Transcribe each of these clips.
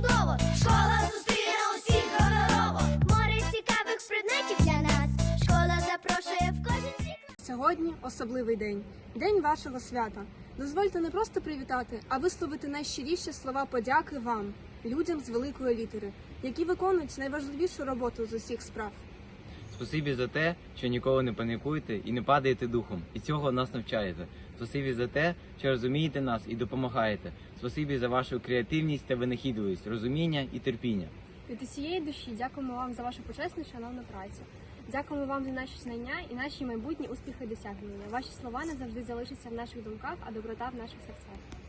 чудово. Школа зустріне усіх гонорово. Море цікавих предметів для нас. Школа запрошує в кожен світ. Сьогодні особливий день день вашого свята. Дозвольте не просто привітати, а висловити найщиріші слова подяки вам, людям з великої літери, які виконують найважливішу роботу з усіх справ. Спасибі за те, що ніколи не панікуєте і не падаєте духом, і цього нас навчаєте. Спасибі за те, що розумієте нас і допомагаєте. Спасибі за вашу креативність та винахідливість, розуміння і терпіння. Від усієї душі дякуємо вам за вашу почесну шановну працю. Дякуємо вам за наші знання і наші майбутні успіхи і досягнення. Ваші слова не завжди залишаться в наших думках, а доброта в наших серцях.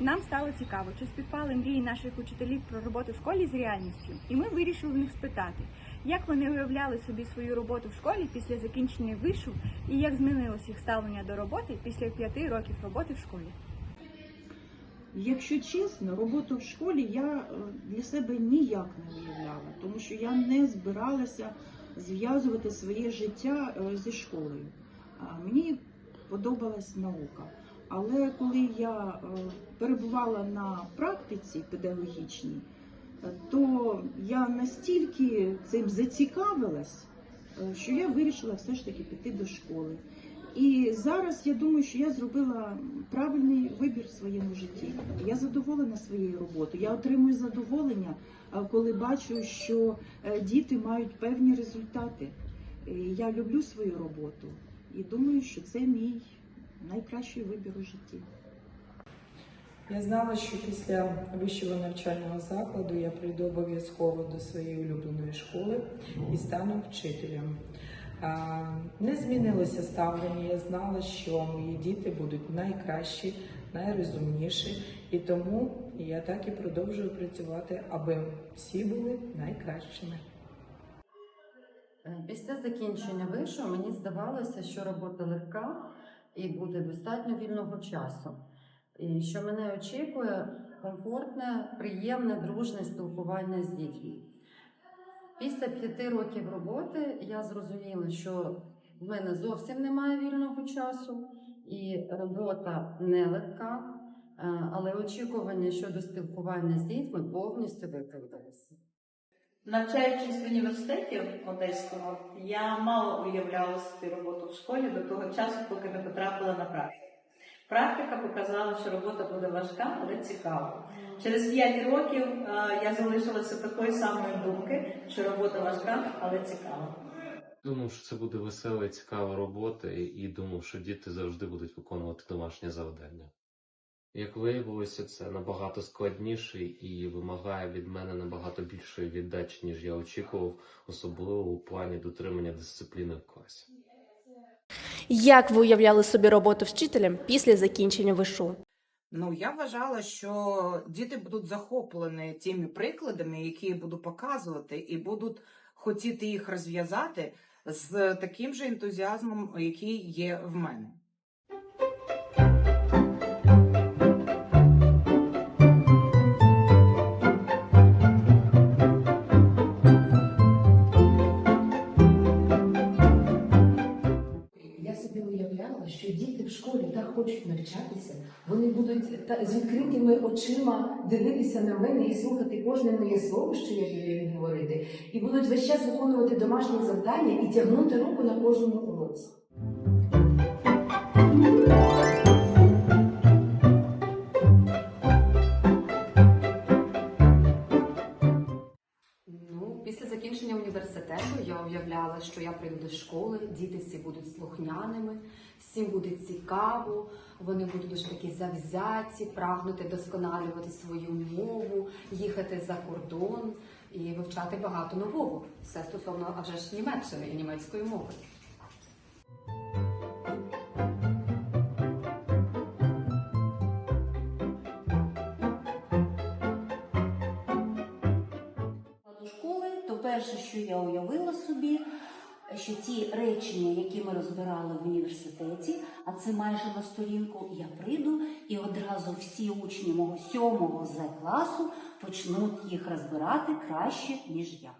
Нам стало цікаво, чи співпали мрії наших учителів про роботу в школі з реальністю, і ми вирішили в них спитати, як вони уявляли собі свою роботу в школі після закінчення вишу і як змінилось їх ставлення до роботи після п'яти років роботи в школі. Якщо чесно, роботу в школі я е, для себе ніяк не уявляла, тому що я не збиралася зв'язувати своє життя е, зі школою. Мені подобалась наука. Але коли я е, перебувала на практиці педагогічній, то я настільки цим зацікавилась, е, що я вирішила все ж таки піти до школи. І зараз я думаю, що я зробила правильний вибір в своєму житті. Я задоволена своєю роботою. Я отримую задоволення, коли бачу, що е, діти мають певні результати. Я люблю свою роботу і думаю, що це мій найкращий вибір у житті. Я знала, що після вищого навчального закладу я прийду обов'язково до своєї улюбленої школи і стану вчителем. Не змінилося ставлення. Я знала, що мої діти будуть найкращі, найрозумніші, і тому я так і продовжую працювати, аби всі були найкращими. Е, Після закінчення вишу мені здавалося, що робота легка і буде достатньо вільного часу. І що мене очікує комфортне, приємне, дружне спілкування з дітьми. Після п'яти років роботи я зрозуміла, що в мене зовсім немає вільного часу, і робота не легка, е, але очікування щодо спілкування з дітьми повністю виправдалися. Навчаючись в університеті Одеському, я мало уявляла собі роботу в школі до того часу, поки не потрапила на практику. Практика показала, що робота буде важка, але цікава. Через 5 років е, я залишилася такої самої думки, що робота важка, але цікава. Думав, що це буде весела і цікава робота, і, і думав, що діти завжди будуть виконувати домашнє завдання. Як виявилося, це набагато складніше і вимагає від мене набагато більшої віддачі, ніж я очікував, особливо у плані дотримання дисципліни в класі. Як ви уявляли собі роботу вчителем після закінчення вишу? Ну, я вважала, що діти будуть захоплені тими прикладами, які я буду показувати, і будуть хотіти їх розв'язати з таким же ентузіазмом, який є в мене. Так хочуть навчатися, вони будуть та- з відкритими очима дивитися на мене і слухати кожне моє слово, що я буду говорити, і будуть весь час виконувати домашні завдання і тягнути руку на кожному уроці. Уявляла, що я прийду до школи, діти всі будуть слухняними, всім буде цікаво, вони будуть дуже такі завзяті, прагнути досконалювати свою мову, їхати за кордон і вивчати багато нового. Все стосовно а вже ж Німеччини і німецької мови. перше, що я уявила собі, що ті речення, які ми розбирали в університеті, а це майже на сторінку, я прийду і одразу всі учні мого сьомого З класу почнуть їх розбирати краще, ніж я.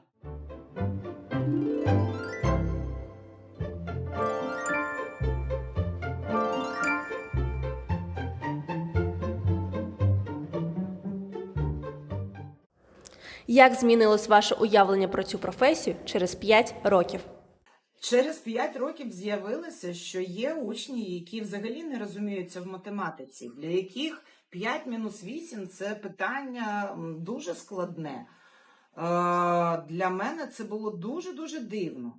Як змінилось ваше уявлення про цю професію через 5 років? Через 5 років з'явилося, що є учні, які взагалі не розуміються в математиці, для яких 5 мінус 8 це питання дуже складне. Е, Для мене це було дуже-дуже дивно.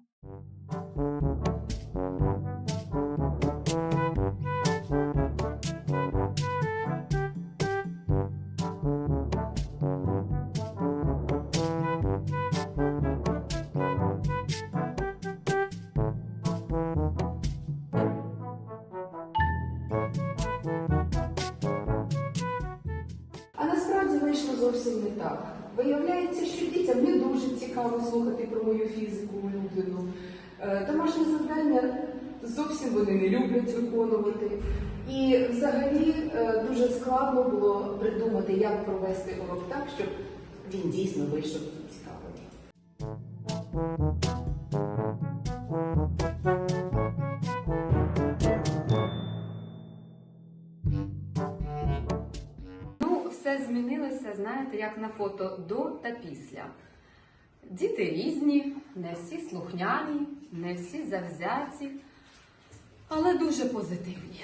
Зовсім не так. Виявляється, що дітям не дуже цікаво слухати про мою фізику улюблену. Е, Домашні завдання зовсім вони не люблять виконувати. І взагалі е, дуже складно було придумати, як провести урок так, щоб він дійсно вийшов цікавим. Змінилося, знаєте, як на фото до та після. Діти різні, не всі слухняні, не всі завзяті, але дуже позитивні.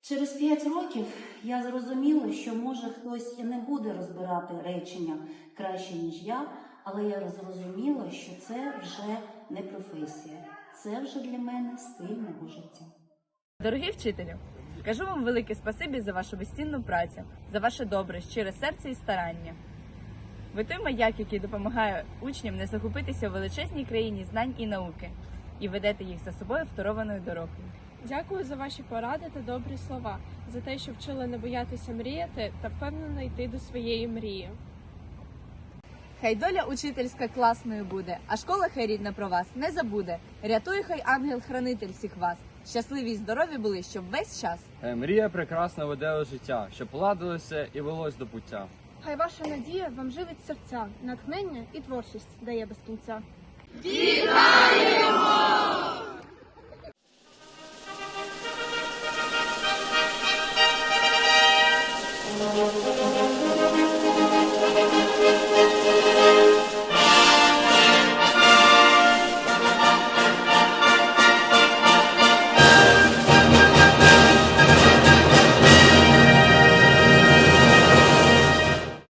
Через п'ять років я зрозуміла, що може хтось і не буде розбирати речення краще, ніж я, але я зрозуміла, що це вже не професія, це вже для мене стиль мого життя. Дорогі вчителі, кажу вам велике спасибі за вашу безцінну працю, за ваше добре, щире серце і старання. Ви той маяк, який допомагає учням не загубитися в величезній країні знань і науки, і ведете їх за собою второваною дорогою. Дякую за ваші поради та добрі слова, за те, що вчили не боятися мріяти та впевнено йти до своєї мрії. Хай доля учительська класною буде, а школа хай рідна про вас не забуде. Рятуй хай ангел-хранитель всіх вас. Щасливі й здорові були, щоб весь час. Хай Мрія прекрасна веде у життя, щоб ладилося і велось до пуття. Хай ваша надія вам живить серця, натхнення і творчість дає без кінця. Вітаємо!